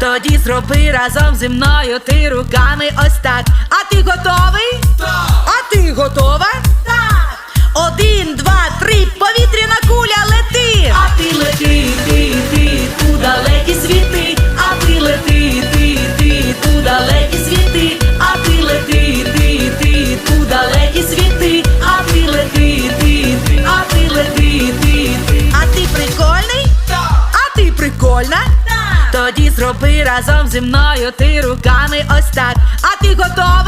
Тоді зроби разом зі мною ти руками ось так. А ти готовий? так, А ти готова? так. Один, два, три, повітряна куля лети! А ти лети, Зроби разом зі мною ти руками ось так. А ти готовий?